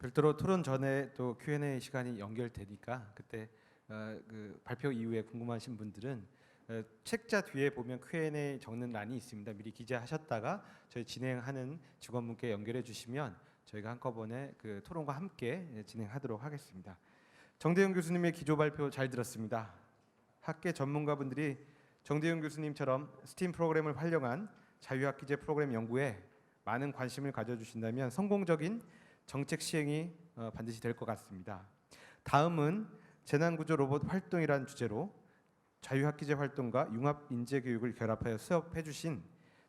별도로 토론 전에 또 Q&A 시간이 연결되니까 그때 어, 그 발표 이후에 궁금하신 분들은 어, 책자 뒤에 보면 Q&A 적는 란이 있습니다. 미리 기재하셨다가 저희 진행하는 직원분께 연결해 주시면 저희가 한꺼번에 그 토론과 함께 예, 진행하도록 하겠습니다. 정대영 교수님의 기조 발표 잘 들었습니다. 학계 전문가분들이 정대영 교수님처럼 스팀 프로그램을 활용한 자유학기제 프로그램 연구에 많은 관심을 가져주신다면 성공적인 정책 시행이 어, 반드시 될 것 같습니다. 다음은 재난구조 로봇 활동이라는 주제로 자유학기제 활동과 융합 인재 교육을 결합하여 수업해 주신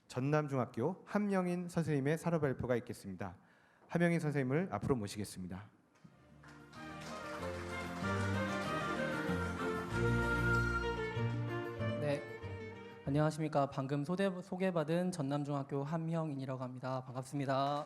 전남중학교 한명인 선생님의 사료 발표가 있겠습니다. 한명인 선생님을 앞으로 모시겠습니다. 네, 안녕하십니까. 방금 소개, 소개받은 전남중학교 한명인이라고 합니다. 반갑습니다.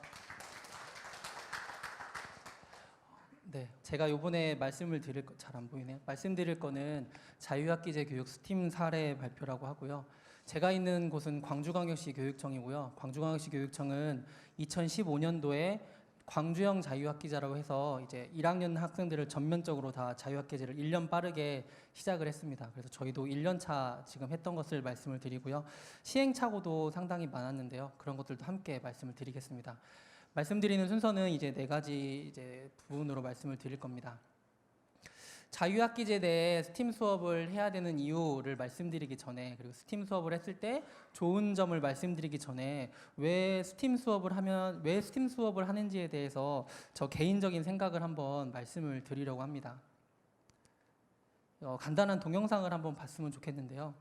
네, 제가 요번에 말씀을 드릴 잘안 보이네요. 말씀드릴 거는 자유학기제 교육 스팀 사례 발표라고 하고요. 제가 있는 곳은 광주광역시 교육청이고요. 광주광역시 교육청은 2015년도에 광주형 자유학기제라고 해서 이제 1학년 학생들을 전면적으로 다 자유학기제를 1년 빠르게 시작을 했습니다. 그래서 저희도 1년 차 지금 했던 것을 말씀을 드리고요. 시행착오도 상당히 많았는데요. 그런 것들도 함께 말씀을 드리겠습니다. 말씀드리는 순서는 이제 네 가지 이제 부분으로 말씀을 드릴 겁니다. 자유학기제 내 스팀 수업을 해야 되는 이유를 말씀드리기 전에 그리고 스팀 수업을 했을 때 좋은 점을 말씀드리기 전에 왜 스팀 수업을 하면 왜 스팀 수업을 하는지에 대해서 저 개인적인 생각을 한번 말씀을 드리려고 합니다. 어, 간단한 동영상을 한번 봤으면 좋겠는데요.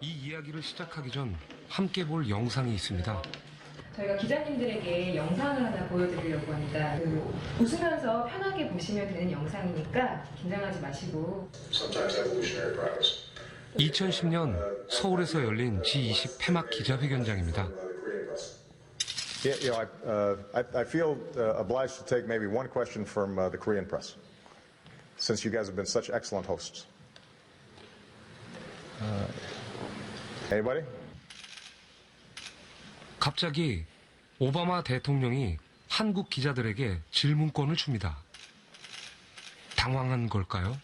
이 이야기를 시작하기 전 함께 볼 영상이 있습니다. 저희가 기자님들에게 영상을 하나 보여드리려고 합니다. 그 웃으면서 편하게 보시면 되는 영상이니까 긴장하지 마시고 sometimes evolutionary progress. 2010년 서울에서 열린 G20 폐막 기자회견장입니다. Uh. Yeah, you know, I, uh, I, I feel uh, obliged to take maybe one question from uh, the Korean press, since you guys have been such excellent hosts. Uh, anybody? 갑자기 오바마 대통령이 한국 기자들에게 질문권을 줍니다. 당황한 걸까요?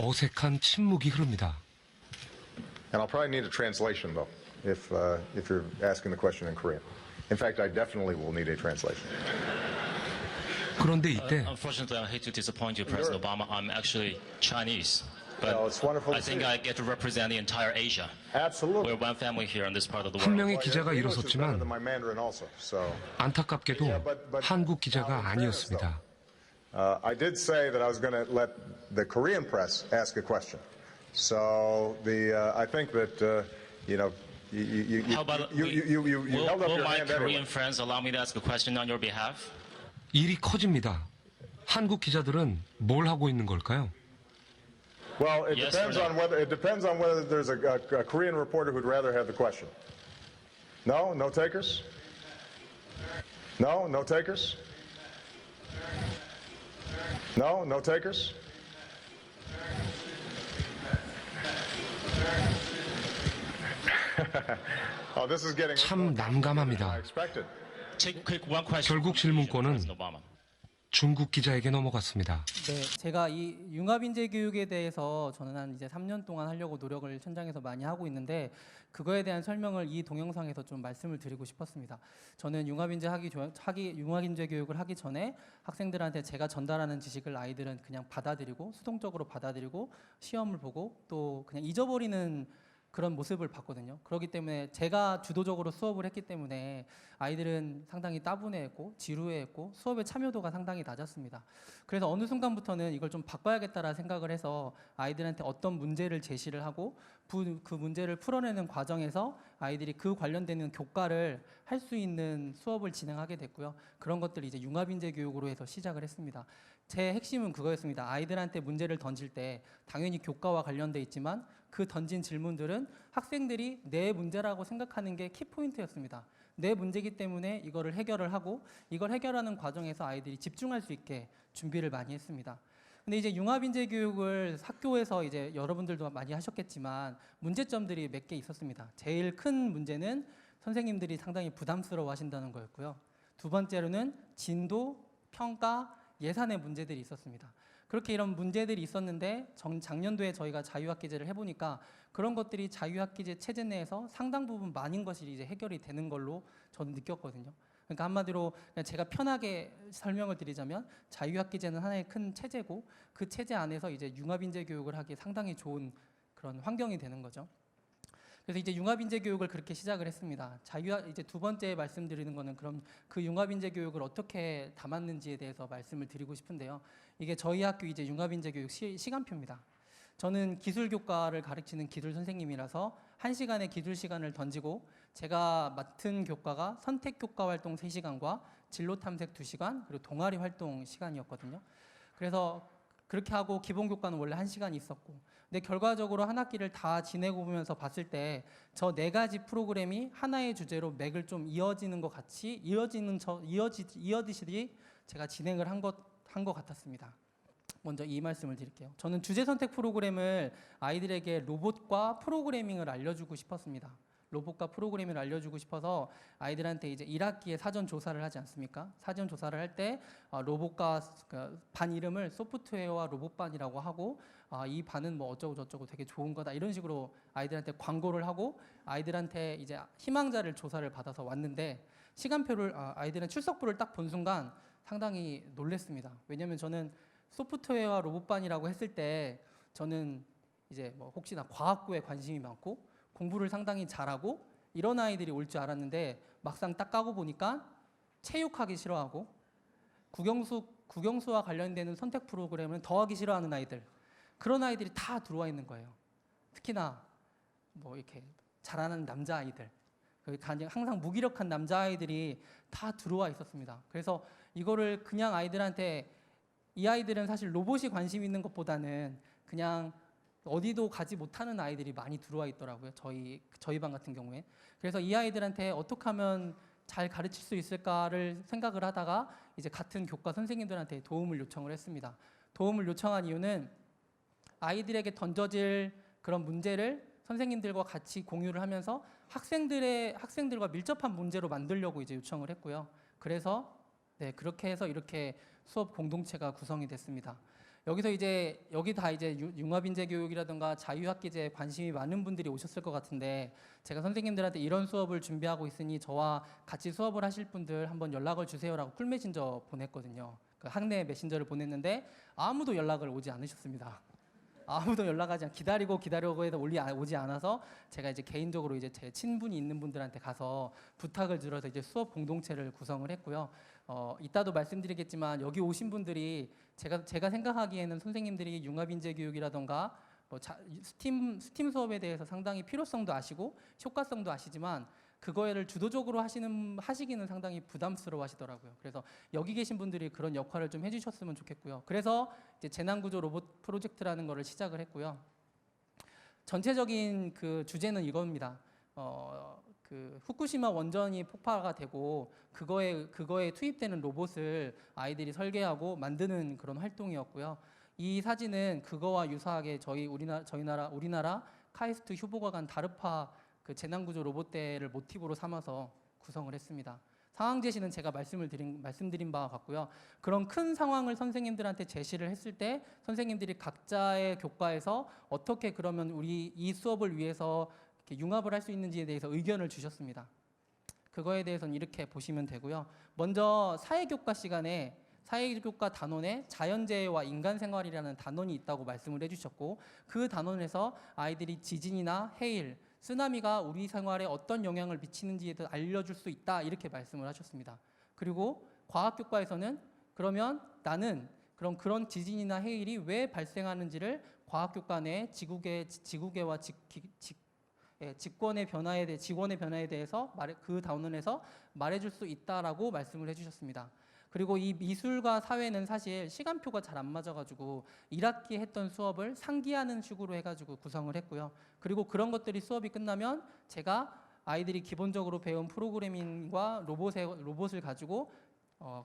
어색한 침묵이 흐릅니다. And I'll probably need a translation, though, if, uh, if you're asking the question in Korean. In fact, I definitely will need a translation. 그런데 Uh, 이때 unfortunately, I hate to disappoint you, President Obama. I'm actually Chinese. But Well, it's wonderful I think. I get to represent the entire Asia. Absolutely. We're one family here in this part of the 한 world. 명의 Well, 기자가 일어섰지만 than my Mandarin also, so. 안타깝게도 한국 기자가 아니었습니다. Uh, I did say that I was going to let the Korean press ask a question. So the uh, I think that uh, you know you you you How about you, you, you, you, you will, held up will your my hand Korean anyway. friends allow me to ask a question on your behalf? 일이 커집니다. 한국 기자들은 뭘 하고 있는 걸까요? Well, it Yes depends or no? on whether it depends on whether there's a, a, a Korean reporter who'd rather have the question. No, no takers. No, no takers. No, no takers. oh, this is getting 참 난감합니다. I expected. Take quick one question. 결국 from 질문권은 President Obama. 중국 기자에게 넘어갔습니다. 네, 제가 이 융합인재 교육에 대해서 저는 한 이제 3년 동안 하려고 노력을 현장에서 많이 하고 있는데 그거에 대한 설명을 이 동영상에서 좀 말씀을 드리고 싶었습니다. 저는 융합인재 하기 조- 하기 융합인재 교육을 하기 전에 학생들한테 제가 전달하는 지식을 아이들은 그냥 받아들이고 수동적으로 받아들이고 시험을 보고 또 그냥 잊어버리는 그런 모습을 봤거든요. 그렇기 때문에 제가 주도적으로 수업을 했기 때문에 아이들은 상당히 따분해했고 지루해했고 수업의 참여도가 상당히 낮았습니다. 그래서 어느 순간부터는 이걸 좀 바꿔야겠다라 생각을 해서 아이들한테 어떤 문제를 제시를 하고 부- 그 문제를 풀어내는 과정에서 아이들이 그 관련되는 교과를 할 수 있는 수업을 진행하게 됐고요. 그런 것들 이제 융합인재 교육으로 해서 시작을 했습니다. 제 핵심은 그거였습니다. 아이들한테 문제를 던질 때 당연히 교과와 관련돼 있지만 그 던진 질문들은 학생들이 내 문제라고 생각하는 게 키포인트였습니다. 내 문제이기 때문에 이거를 해결을 하고 이걸 해결하는 과정에서 아이들이 집중할 수 있게 준비를 많이 했습니다. 근데 이제 융합인재 교육을 학교에서 이제 여러분들도 많이 하셨겠지만 문제점들이 몇 개 있었습니다. 제일 큰 문제는 선생님들이 상당히 부담스러워 하신다는 거였고요. 두 번째로는 진도, 평가, 예산의 문제들이 있었습니다. 그렇게 이런 문제들이 있었는데 정- 작년도에 저희가 자유학기제를 해보니까 그런 것들이 자유학기제 체제 내에서 상당 부분 많은 것이 이제 해결이 되는 걸로 저는 느꼈거든요. 그러니까 한마디로 제가 편하게 설명을 드리자면 자유학기제는 하나의 큰 체제고 그 체제 안에서 이제 융합인재 교육을 하기 상당히 좋은 그런 환경이 되는 거죠. 그래서 이제 융합인재 교육을 그렇게 시작을 했습니다. 자유 이제 두 번째 말씀드리는 거는 그럼 그 융합인재 교육을 어떻게 담았는지에 대해서 말씀을 드리고 싶은데요. 이게 저희 학교 이제 융합인재 교육 시, 시간표입니다. 저는 기술 교과를 가르치는 기술 선생님이라서 한 시간의 기술 시간을 던지고 제가 맡은 교과가 선택 교과 활동 3시간과 진로 탐색 2시간 그리고 동아리 활동 시간이었거든요. 그래서 그렇게 하고 기본 교과는 원래 한 시간 있었고 근데 결과적으로 한 학기를 다 지내고 보면서 봤을 때 저 네 가지 프로그램이 하나의 주제로 맥을 좀 이어지는 것 같이 이어지는 저 이어지 이어지시리 제가 진행을 한 것 한 것 같았습니다. 먼저 이 말씀을 드릴게요. 저는 주제 선택 프로그램을 아이들에게 로봇과 프로그래밍을 알려주고 싶었습니다. 로봇과 프로그래밍을 알려주고 싶어서 아이들한테 이제 1학기에 사전 조사를 하지 않습니까? 사전 조사를 할 때 로봇과 그반 이름을 소프트웨어와 로봇반이라고 하고 아, 이 반은 뭐 어쩌고 저쩌고 되게 좋은 거다 이런 식으로 아이들한테 광고를 하고 아이들한테 이제 희망자를 조사를 받아서 왔는데 시간표를 아, 아이들은 출석부를 딱 본 순간 상당히 놀랬습니다. 왜냐하면 저는 소프트웨어와 로봇반이라고 했을 때 저는 이제 뭐 혹시나 과학부에 관심이 많고 공부를 상당히 잘하고 이런 아이들이 올 줄 알았는데 막상 딱 까고 보니까 체육하기 싫어하고 국영수 국영수와 관련되는 선택 프로그램은 더하기 싫어하는 아이들 그런 아이들이 다 들어와 있는 거예요. 특히나 뭐 이렇게 잘하는 남자 아이들 그 항상 무기력한 남자 아이들이 다 들어와 있었습니다. 그래서 이거를 그냥 아이들한테 이 아이들은 사실 로봇이 관심 있는 것보다는 그냥 어디도 가지 못하는 아이들이 많이 들어와 있더라고요. 저희 저희 반 같은 경우에. 그래서 이 아이들한테 어떻게 하면 잘 가르칠 수 있을까를 생각을 하다가 이제 같은 교과 선생님들한테 도움을 요청을 했습니다. 도움을 요청한 이유는 아이들에게 던져질 그런 문제를 선생님들과 같이 공유를 하면서 학생들의 학생들과 밀접한 문제로 만들려고 이제 요청을 했고요. 그래서 네, 그렇게 해서 이렇게 수업 공동체가 구성이 됐습니다. 여기서 이제 여기 다 이제 유- 융합인재 교육이라든가 자유학기제에 관심이 많은 분들이 오셨을 것 같은데 제가 선생님들한테 이런 수업을 준비하고 있으니 저와 같이 수업을 하실 분들 한번 연락을 주세요라고 쿨 메신저 보냈거든요. 그 학내 메신저를 보냈는데 아무도 연락을 오지 않으셨습니다. 아무도 연락하지 않 기다리고 기다리고 해도 올리 아- 오지 않아서 제가 이제 개인적으로 이제 제 친분이 있는 분들한테 가서 부탁을 드려서 이제 수업 공동체를 구성을 했고요. 어, 이따도 말씀드리겠지만 여기 오신 분들이 제가 제가 생각하기에는 선생님들이 융합 인재 교육이라던가 뭐 자, 스팀 스팀 수업에 대해서 상당히 필요성도 아시고 효과성도 아시지만 그거를 주도적으로 하시는 하시기는 상당히 부담스러워 하시더라고요. 그래서 여기 계신 분들이 그런 역할을 좀 해주셨으면 좋겠고요. 그래서 이제 재난구조 로봇 프로젝트라는 거를 시작을 했고요. 전체적인 그 주제는 이겁니다. 어, 그 후쿠시마 원전이 폭파가 되고 그거에 그거에 투입되는 로봇을 아이들이 설계하고 만드는 그런 활동이었고요. 이 사진은 그거와 유사하게 저희 우리나라 저희 나라 우리나라 카이스트 휴보가간 다르파 그 재난구조 로봇대를 모티브로 삼아서 구성을 했습니다. 상황 제시는 제가 말씀을 드린 말씀드린 바와 같고요. 그런 큰 상황을 선생님들한테 제시를 했을 때 선생님들이 각자의 교과에서 어떻게 그러면 우리 이 수업을 위해서 융합을 할 수 있는지에 대해서 의견을 주셨습니다. 그거에 대해서는 이렇게 보시면 되고요. 먼저 사회교과 시간에 사회교과 단원에 자연재해와 인간생활이라는 단원이 있다고 말씀을 해주셨고 그 단원에서 아이들이 지진이나 해일, 쓰나미가 우리 생활에 어떤 영향을 미치는지에 대해 알려줄 수 있다 이렇게 말씀을 하셨습니다. 그리고 과학 교과에서는 그러면 나는 그럼 그런 지진이나 해일이 왜 발생하는지를 과학 교과 내 지구계 지구계와 직, 기- 직, 예, 직권의 변화에 대해 직원의 변화에 대해서 말해, 그 단원에서 말해줄 수 있다라고 말씀을 해주셨습니다. 그리고 이 미술과 사회는 사실 시간표가 잘 안 맞아가지고 1학기 했던 수업을 상기하는 식으로 해가지고 구성을 했고요. 그리고 그런 것들이 수업이 끝나면 제가 아이들이 기본적으로 배운 프로그래밍과 로봇의, 로봇을 가지고 어,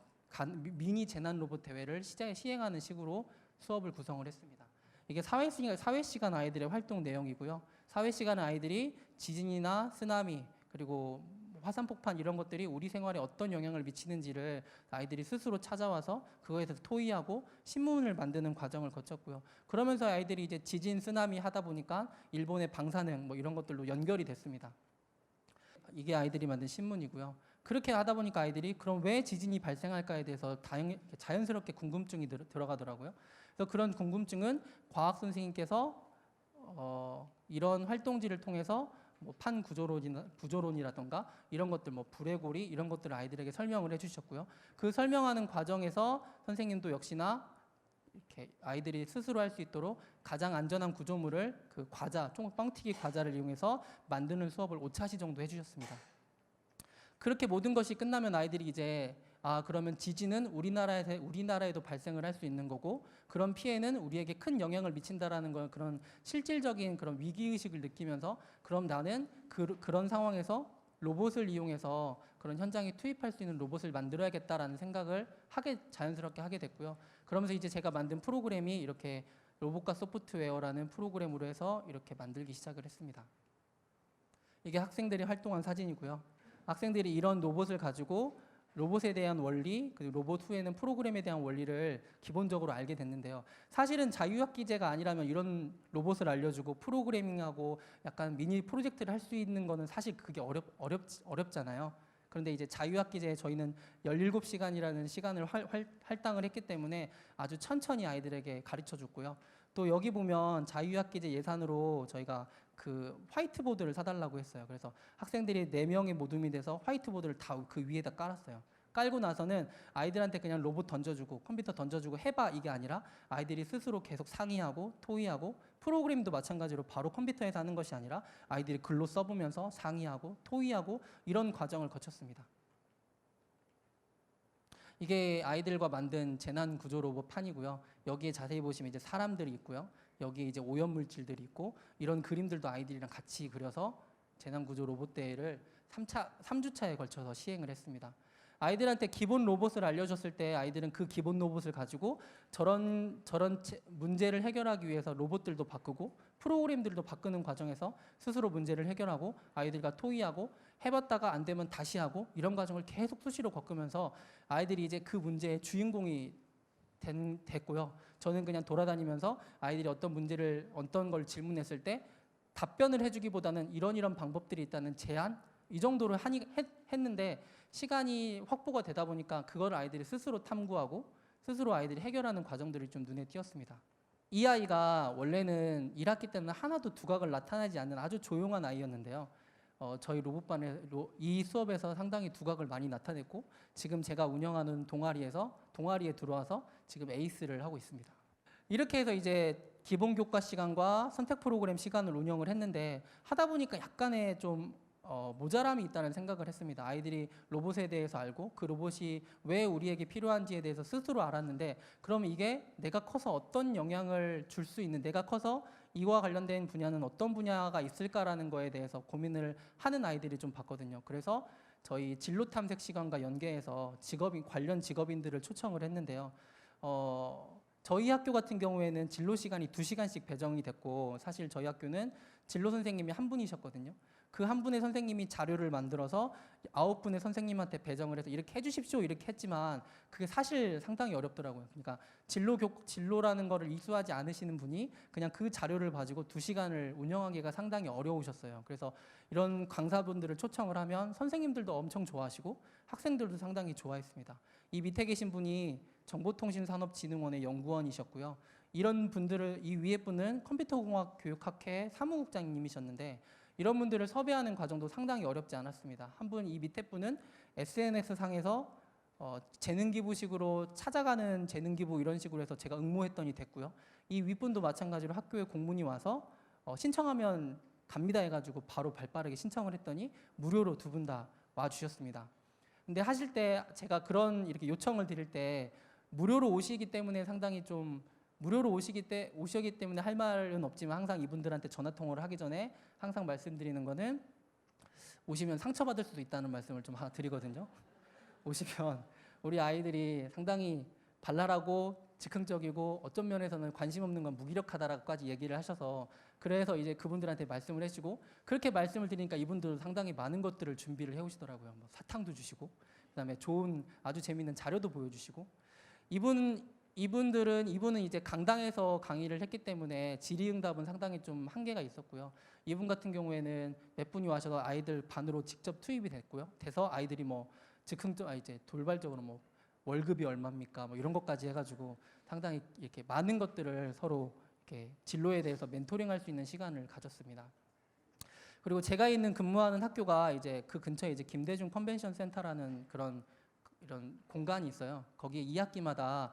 미니 재난 로봇 대회를 시행하는 식으로 수업을 구성을 했습니다. 이게 사회 시간, 사회 시간 아이들의 활동 내용이고요. 사회 시간 아이들이 지진이나 쓰나미 그리고 화산 폭발 이런 것들이 우리 생활에 어떤 영향을 미치는지를 아이들이 스스로 찾아와서 그거에 대해서 토의하고 신문을 만드는 과정을 거쳤고요. 그러면서 아이들이 이제 지진, 쓰나미 하다 보니까 일본의 방사능 뭐 이런 것들로 연결이 됐습니다. 이게 아이들이 만든 신문이고요. 그렇게 하다 보니까 아이들이 그럼 왜 지진이 발생할까에 대해서 자연스럽게 궁금증이 들, 들어가더라고요. 그래서 그런 궁금증은 과학 선생님께서 어, 이런 활동지를 통해서 뭐 판 구조론이나 구조론이라던가 이런 것들 뭐 불의 고리 이런 것들을 아이들에게 설명을 해주셨고요. 그 설명하는 과정에서 선생님도 역시나 이렇게 아이들이 스스로 할 수 있도록 가장 안전한 구조물을 그 과자, 총 빵튀기 과자를 이용해서 만드는 수업을 5차시 정도 해주셨습니다. 그렇게 모든 것이 끝나면 아이들이 이제 아 그러면 지진은 우리나라에 우리나라에도 발생을 할 수 있는 거고 그런 피해는 우리에게 큰 영향을 미친다라는 걸 그런 실질적인 그런 위기 의식을 느끼면서 그럼 나는 그, 그런 상황에서 로봇을 이용해서 그런 현장에 투입할 수 있는 로봇을 만들어야겠다라는 생각을 하게 자연스럽게 하게 됐고요. 그러면서 이제 제가 만든 프로그램이 이렇게 로봇과 소프트웨어라는 프로그램으로 해서 이렇게 만들기 시작을 했습니다. 이게 학생들이 활동한 사진이고요. 학생들이 이런 로봇을 가지고 로봇에 대한 원리, 그리고 로봇 후에는 프로그램에 대한 원리를 기본적으로 알게 됐는데요. 사실은 자유학 기제가 아니라면 이런 로봇을 알려주고 프로그래밍하고 약간 미니 프로젝트를 할 수 있는 거는 사실 그게 어렵, 어렵, 어렵잖아요. 그런데 이제 자유학 기제에 저희는 17시간이라는 시간을 활, 활, 할당을 했기 때문에 아주 천천히 아이들에게 가르쳐 줬고요. 또 여기 보면 자유학 기제 예산으로 저희가 그 화이트보드를 사달라고 했어요. 그래서 학생들이 네 명이 모둠이 돼서 화이트보드를 다 그 위에다 깔았어요. 깔고 나서는 아이들한테 그냥 로봇 던져주고 컴퓨터 던져주고 해봐 이게 아니라 아이들이 스스로 계속 상의하고 토의하고 프로그램도 마찬가지로 바로 컴퓨터에서 하는 것이 아니라 아이들이 글로 써보면서 상의하고 토의하고 이런 과정을 거쳤습니다. 이게 아이들과 만든 재난 구조 로봇 판이고요. 여기에 자세히 보시면 이제 사람들이 있고요. 여기에 이제 오염 물질들이 있고 이런 그림들도 아이들이랑 같이 그려서 재난 구조 로봇 대회를 3차 3주차에 걸쳐서 시행을 했습니다. 아이들한테 기본 로봇을 알려줬을 때 아이들은 그 기본 로봇을 가지고 저런 저런 체- 문제를 해결하기 위해서 로봇들도 바꾸고 프로그램들도 바꾸는 과정에서 스스로 문제를 해결하고 아이들과 토의하고 해봤다가 안 되면 다시 하고 이런 과정을 계속 수시로 겪으면서 아이들이 이제 그 문제의 주인공이 된, 됐고요. 저는 그냥 돌아다니면서 아이들이 어떤 문제를 어떤 걸 질문했을 때 답변을 해주기보다는 이런 이런 방법들이 있다는 제안 이 정도를 하니, 했, 했는데 시간이 확보가 되다 보니까 그걸 아이들이 스스로 탐구하고 스스로 아이들이 해결하는 과정들이 좀 눈에 띄었습니다. 이 아이가 원래는 1학기 때는 하나도 두각을 나타내지 않는 아주 조용한 아이였는데요. 어, 저희 로봇반에 로, 이 수업에서 상당히 두각을 많이 나타냈고 지금 제가 운영하는 동아리에서 동아리에 들어와서 지금 에이스를 하고 있습니다. 이렇게 해서 이제 기본 교과 시간과 선택 프로그램 시간을 운영을 했는데 하다 보니까 약간의 좀 어, 모자람이 있다는 생각을 했습니다. 아이들이 로봇에 대해서 알고 그 로봇이 왜 우리에게 필요한지에 대해서 스스로 알았는데 그럼 이게 내가 커서 어떤 영향을 줄 수 있는 내가 커서 이와 관련된 분야는 어떤 분야가 있을까라는 거에 대해서 고민을 하는 아이들이 좀 봤거든요. 그래서 저희 진로 탐색 시간과 연계해서 직업인 관련 직업인들을 초청을 했는데요. 어, 저희 학교 같은 경우에는 진로 시간이 두 시간씩 배정이 됐고 사실 저희 학교는 진로 선생님이 한 분이셨거든요. 그 한 분의 선생님이 자료를 만들어서 아홉 분의 선생님한테 배정을 해서 이렇게 해주십시오 이렇게 했지만 그게 사실 상당히 어렵더라고요. 그러니까 진로 교 진로라는 거를 이수하지 않으시는 분이 그냥 그 자료를 가지고 두 시간을 운영하기가 상당히 어려우셨어요. 그래서 이런 강사분들을 초청을 하면 선생님들도 엄청 좋아하시고 학생들도 상당히 좋아했습니다. 이 밑에 계신 분이 정보통신산업진흥원의 연구원이셨고요. 이런 분들을 이 위에 분은 컴퓨터공학 교육학회 사무국장님이셨는데 이런 분들을 섭외하는 과정도 상당히 어렵지 않았습니다. 한 분 이 밑에 분은 SNS 상에서 어, 재능 기부식으로 찾아가는 재능 기부 이런 식으로 해서 제가 응모했더니 됐고요. 이 윗분도 마찬가지로 학교에 공문이 와서 어, 신청하면 갑니다 해가지고 바로 발빠르게 신청을 했더니 무료로 두 분 다 와주셨습니다. 근데 하실 때 제가 그런 이렇게 요청을 드릴 때 무료로 오시기 때문에 상당히 좀 무료로 오시기 때 오시기 때문에 할 말은 없지만 항상 이분들한테 전화 통화를 하기 전에 항상 말씀드리는 거는 오시면 상처받을 수도 있다는 말씀을 좀 드리거든요. 오시면 우리 아이들이 상당히 발랄하고 즉흥적이고 어떤 면에서는 관심 없는 건 무기력하다라고까지 얘기를 하셔서 그래서 이제 그분들한테 말씀을 해주고 그렇게 말씀을 드리니까 이분들도 상당히 많은 것들을 준비를 해오시더라고요. 뭐 사탕도 주시고 그다음에 좋은 아주 재밌는 자료도 보여주시고 이분 이분들은 이분은 이제 강당에서 강의를 했기 때문에 질의응답은 상당히 좀 한계가 있었고요. 이분 같은 경우에는 몇 분이 와셔서 아이들 반으로 직접 투입이 됐고요. 돼서 아이들이 뭐 즉흥적 아 이제 돌발적으로 뭐 월급이 얼마입니까? 뭐 이런 것까지 해가지고 상당히 이렇게 많은 것들을 서로 이렇게 진로에 대해서 멘토링할 수 있는 시간을 가졌습니다. 그리고 제가 있는 근무하는 학교가 이제 그 근처에 이제 김대중 컨벤션 센터라는 그런 이런 공간이 있어요. 거기에 2학기마다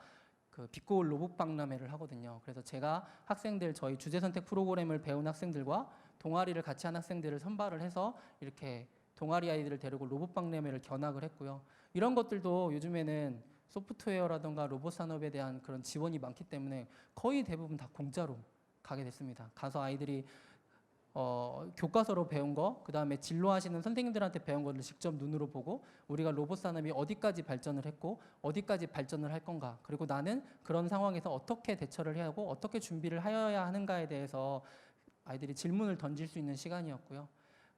그 빛고울 로봇 박람회를 하거든요. 그래서 제가 학생들 저희 주제 선택 프로그램을 배운 학생들과 동아리를 같이 한 학생들을 선발을 해서 이렇게 동아리 아이들을 데리고 로봇 박람회를 견학을 했고요. 이런 것들도 요즘에는 소프트웨어라든가 로봇 산업에 대한 그런 지원이 많기 때문에 거의 대부분 다 공짜로 가게 됐습니다. 가서 아이들이 어, 교과서로 배운 거, 그 다음에 진로하시는 선생님들한테 배운 거를 직접 눈으로 보고 우리가 로봇 산업이 어디까지 발전을 했고 어디까지 발전을 할 건가, 그리고 나는 그런 상황에서 어떻게 대처를 해야 하고 어떻게 준비를 하여야 하는가에 대해서 아이들이 질문을 던질 수 있는 시간이었고요.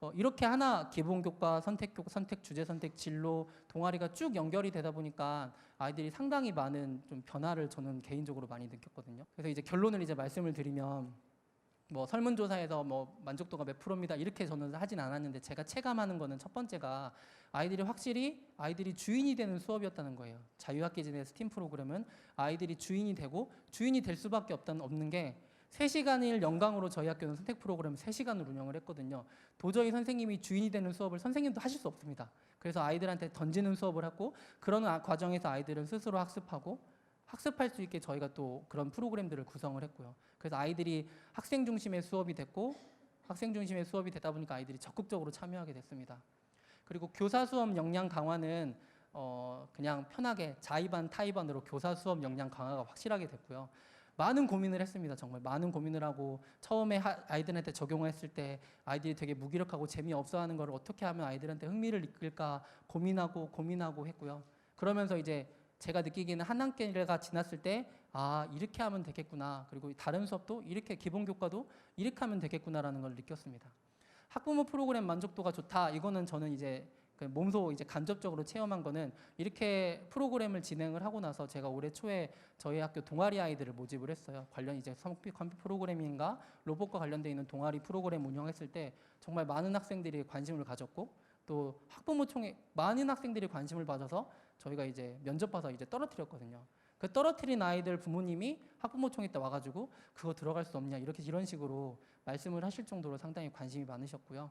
어, 이렇게 하나 기본 교과, 선택 교과, 선택 주제, 선택 진로 동아리가 쭉 연결이 되다 보니까 아이들이 상당히 많은 좀 변화를 저는 개인적으로 많이 느꼈거든요. 그래서 이제 결론을 이제 말씀을 드리면 뭐 설문조사에서 뭐 만족도가 몇 프로입니다 이렇게 저는 하진 않았는데 제가 체감하는 거는 첫 번째가 아이들이 확실히 아이들이 주인이 되는 수업이었다는 거예요. 자유학기 진의 스팀 프로그램은 아이들이 주인이 되고 주인이 될 수밖에 없다는 없는 게 3시간일 연강으로 저희 학교는 선택 프로그램 3시간을 운영을 했거든요. 도저히 선생님이 주인이 되는 수업을 선생님도 하실 수 없습니다. 그래서 아이들한테 던지는 수업을 하고 그런 아- 과정에서 아이들은 스스로 학습하고 학습할 수 있게 저희가 또 그런 프로그램들을 구성을 했고요. 그래서 아이들이 학생 중심의 수업이 됐고 학생 중심의 수업이 되다 보니까 아이들이 적극적으로 참여하게 됐습니다. 그리고 교사 수업 역량 강화는 어 그냥 편하게 자의반 타의반으로 교사 수업 역량 강화가 확실하게 됐고요. 많은 고민을 했습니다. 정말 많은 고민을 하고 처음에 하- 아이들한테 적용했을 때 아이들이 되게 무기력하고 재미없어 하는 걸 어떻게 하면 아이들한테 흥미를 이끌까 고민하고 고민하고 했고요. 그러면서 이제 제가 느끼기에는 한 학기가 지났을 때 아 이렇게 하면 되겠구나 그리고 다른 수업도 이렇게 기본 교과도 이렇게 하면 되겠구나라는 걸 느꼈습니다. 학부모 프로그램 만족도가 좋다 이거는 저는 이제 그 몸소 이제 간접적으로 체험한 거는 이렇게 프로그램을 진행을 하고 나서 제가 올해 초에 저희 학교 동아리 아이들을 모집을 했어요. 관련 이제 컴퓨 컴퓨터 프로그래밍과 로봇과 관련돼 있는 동아리 프로그램 운영했을 때 정말 많은 학생들이 관심을 가졌고 또 학부모 총회 많은 학생들이 관심을 가져서 저희가 이제 면접 봐서 이제 떨어뜨렸거든요. 그 떨어뜨린 아이들 부모님이 학부모 총회 때 와가지고 그거 들어갈 수 없냐 이렇게 이런 식으로 말씀을 하실 정도로 상당히 관심이 많으셨고요.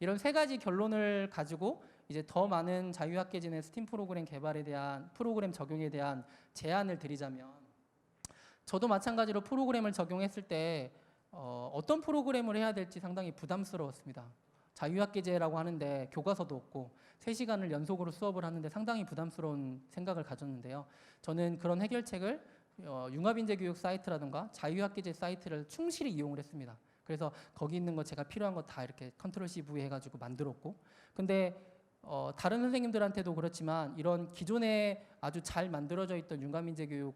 이런 세 가지 결론을 가지고 이제 더 많은 자유학계진의 스팀 프로그램 개발에 대한 프로그램 적용에 대한 제안을 드리자면 저도 마찬가지로 프로그램을 적용했을 때 어, 어떤 프로그램을 해야 될지 상당히 부담스러웠습니다. 자유학계제라고 하는데 교과서도 없고 3시간을 연속으로 수업을 하는데 상당히 부담스러운 생각을 가졌는데요. 저는 그런 해결책을 어, 융합인재 교육 사이트라든가 자유학계제 사이트를 충실히 이용을 했습니다. 그래서 거기 있는 거 제가 필요한 거 다 이렇게 컨트롤 C V 해가지고 만들었고, 근데 어, 다른 선생님들한테도 그렇지만 이런 기존에 아주 잘 만들어져 있던 융합인재 교육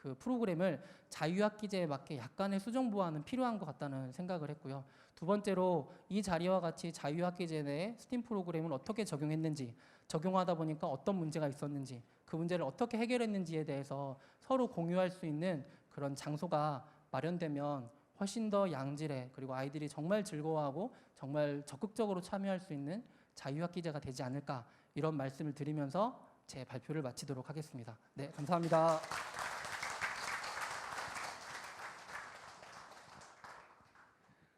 그 프로그램을 자유학 기제에 맞게 약간의 수정 보완은 필요한 것 같다는 생각을 했고요. 두 번째로 이 자리와 같이 자유학 기제 내에 스팀 프로그램을 어떻게 적용했는지, 적용하다 보니까 어떤 문제가 있었는지, 그 문제를 어떻게 해결했는지에 대해서 서로 공유할 수 있는 그런 장소가 마련되면 훨씬 더 양질의 그리고 아이들이 정말 즐거워하고 정말 적극적으로 참여할 수 있는 자유학 기제가 되지 않을까 이런 말씀을 드리면서 제 발표를 마치도록 하겠습니다. 네, 감사합니다.